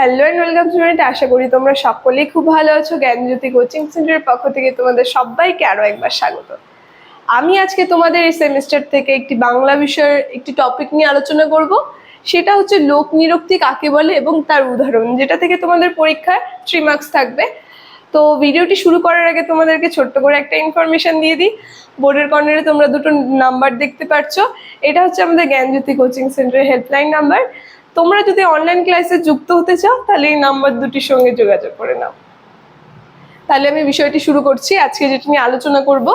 Hello and welcome student আশা করি তোমরা সকলেই খুব ভালো আছো। জ্ঞানজ্যোতি কোচিং সেন্টারের পক্ষ থেকে তোমাদের সবাইকে আরও একবার স্বাগত। আমি আজকে তোমাদের এই সেমিস্টার থেকে একটি বাংলা বিষয়ের একটি টপিক নিয়ে আলোচনা করব। সেটা হচ্ছে লোক নিরক্তি কাকে বলে এবং তার উদাহরণ, যেটা থেকে তোমাদের পরীক্ষায় থ্রি মার্কস থাকবে। তো ভিডিওটি শুরু করার আগে তোমাদেরকে ছোট্ট করে একটা ইনফরমেশন দিয়ে দিই। বোর্ডের কর্নারে তোমরা দুটো নাম্বার দেখতে পাচ্ছ এটা হচ্ছে আমাদের জ্ঞানজ্যোতি কোচিং সেন্টারের হেল্পলাইন নাম্বার তোমরা যদি অনলাইন ক্লাসে যুক্ত হতে চাও, তাহলে এই নাম্বার দুটির সঙ্গে যোগাযোগ করে নাও। তাহলে আমি বিষয়টি শুরু করছি। আজকে যেটি নিয়ে আলোচনা করব,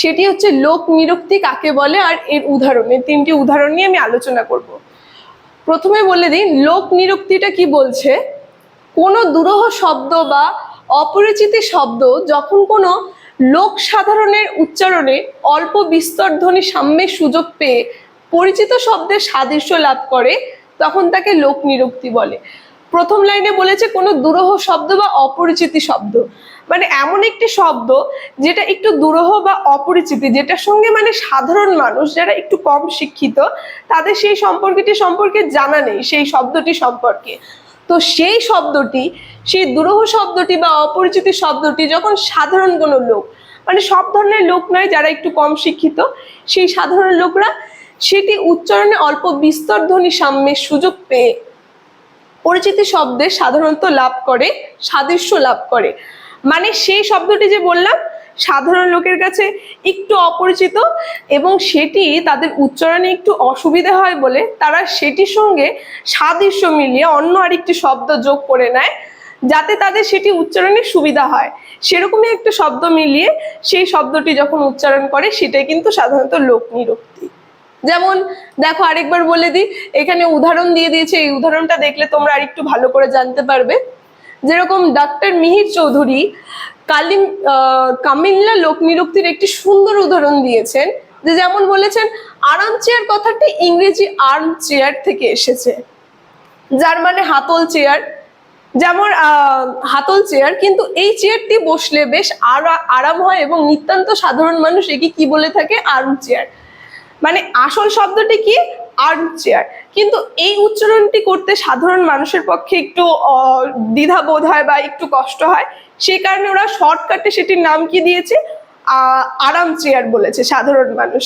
সেটি হচ্ছে লোক নিরক্তি কাকে বলে আর এর উদাহরণ। এই তিনটি উদাহরণ নিয়ে আমি আলোচনা করব। প্রথমে বলে দিই, লোক নিরক্তিটা কি বলছে? কোনো দুরহ শব্দ বা অপরিচিতি শব্দ যখন কোনো লোক সাধারণের উচ্চারণে অল্প বিস্তর ধ্বনি সাম্যের সুযোগ পেয়ে পরিচিত শব্দের সাদৃশ্য লাভ করে তখন তাকে লোক নিরক্তি বলে। প্রথম লাইনে বলেছে কোনো দুরহ শব্দ বা অপরিচিতি শব্দ। মানে এমন একটি শব্দ যেটা একটু দুরহ বা অপরিচিতি, যেটার সঙ্গে মানে সাধারণ মানুষ যারা একটু কম শিক্ষিত, তাদের সেই সম্পর্কটি সম্পর্কে জানা নেই, সেই শব্দটি সম্পর্কে। তো সেই শব্দটি, সেই দুরহ শব্দটি বা অপরিচিতি শব্দটি যখন সাধারণ কোনো লোক মানে সব ধরনের লোক নয় যারা একটু কম শিক্ষিত, সেই সাধারণ লোকরা সেটি উচ্চারণে অল্প বিস্তর ধ্বনি সাম্যের সুযোগ পেয়ে পরিচিতি শব্দে সাধারণত লাভ করে, সাদৃশ্য লাভ করে। মানে সেই শব্দটি যে বললাম, সাধারণ লোকের কাছে একটু অপরিচিত এবং সেটি তাদের উচ্চারণে একটু অসুবিধা হয় বলে তারা সেটির সঙ্গে সাদৃশ্য মিলিয়ে অন্য আরেকটি শব্দ যোগ করে নেয়, যাতে তাদের সেটি উচ্চারণে সুবিধা হয়। সেরকমই একটা শব্দ মিলিয়ে সেই শব্দটি যখন উচ্চারণ করে, সেটাই কিন্তু সাধারণত লোক নিরক্তি। যেমন দেখো আরেকবার বলে দিই, এখানে উদাহরণ দিয়ে দিয়েছে, এই উদাহরণটা দেখলে তোমরা আরেকটু ভালো করে জানতে পারবে। যেরকম ডাক্তার মিহির চৌধুরী কালিম কামিল্লা লোক নিরুক্তির একটি সুন্দর উদাহরণ দিয়েছেন, যে যেমন বলেছেন আরাম চেয়ার কথাটি ইংরেজি আর্ম চেয়ার থেকে এসেছে। যার মানে হাতল চেয়ার যেমন হাতল চেয়ার কিন্তু এই চেয়ারটি বসলে বেশ আরা- আরাম হয় এবং নিতান্ত সাধারণ মানুষ একে কি বলে থাকে? আর্ম চেয়ার মানে আসল শব্দটি কি? আর্ম চেয়ার কিন্তু এই উচ্চারণটি করতে সাধারণ মানুষের পক্ষে একটু আহ, দ্বিধাবোধ হয় বা একটু কষ্ট হয়। সেই কারণে ওরা শর্টকাটে সেটির নাম কি দিয়েছে? আরাম চেয়ার বলেছে সাধারণ মানুষ।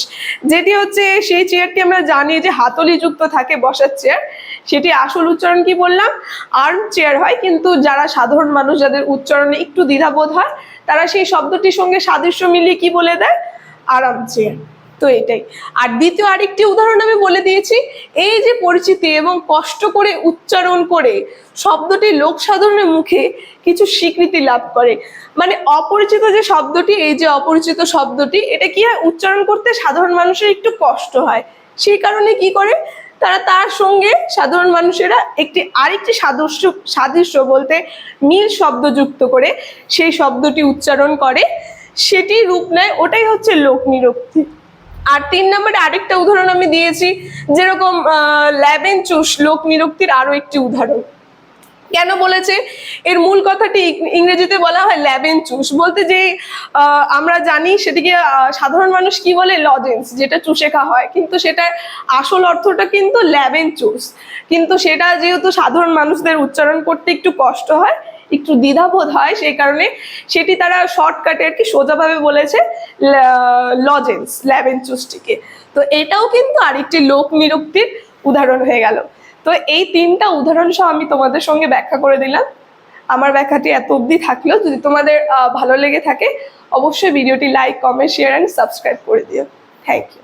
যেটি হচ্ছে সেই চেয়ারটি আমরা জানি যে হাতলি যুক্ত থাকে বসার চেয়ার সেটি আসল উচ্চারণ কি বললাম? আর্ম চেয়ার হয় কিন্তু যারা সাধারণ মানুষ যাদের উচ্চারণে একটু দ্বিধাবোধ হয় তারা সেই শব্দটির সঙ্গে সাদৃশ্য মিলিয়ে কি বলে দেয়? আরাম চেয়ার তো এটাই। আর দ্বিতীয় আরেকটি উদাহরণ আমি বলে দিয়েছি, এই যে পরিচিতি এবং কষ্ট করে উচ্চারণ করে শব্দটি লোক সাধারণের মুখে কিছু স্বীকৃতি লাভ করে। মানে অপরিচিত যে শব্দটি, এই যে অপরিচিত শব্দটি, এটা কি হয়? উচ্চারণ করতে সাধারণ মানুষের একটু কষ্ট হয়। সেই কারণে কি করে? তারা তার সঙ্গে সাধারণ মানুষেরা একটি আরেকটি সাদৃশ্য সাদৃশ্য বলতে মিল শব্দ যুক্ত করে সেই শব্দটি উচ্চারণ করে, সেটি রূপ নেয়, ওটাই হচ্ছে লোক নিরক্তি। আর তিন নম্বরে আরেকটা উদাহরণ আমি দিয়েছি, যেরকম ল্যাবেন চুষ লোক নিরক্তির আরও একটি উদাহরণ। কেন বলেছে? এর মূল কথাটি ইংরেজিতে বলা হয় ল্যাবেন চুষ। বলতে যে আমরা জানি সেটিকে সাধারণ মানুষ কি বলে? লজেন্স, যেটা চুষে খাওয়া হয়। কিন্তু সেটার আসল অর্থটা কিন্তু ল্যাবেন চুষ। কিন্তু সেটা যেহেতু সাধারণ মানুষদের উচ্চারণ করতে একটু কষ্ট হয়, একটু দ্বিধাবোধ হয়, সেই কারণে সেটি তারা শর্টকাটে আর কি সোজাভাবে বলেছে লজেন্স ল্যাবেন চুষটিকে। তো এটাও কিন্তু আরেকটি লোক নিরুক্তির উদাহরণ হয়ে গেল। তো এই তিনটা উদাহরণ সহ আমি তোমাদের সঙ্গে ব্যাখ্যা করে দিলাম। আমার ব্যাখ্যাটি এত অবধি থাকলেও যদি তোমাদের ভালো লেগে থাকে, অবশ্যই ভিডিওটি like comment share and subscribe করে দিও। Thank you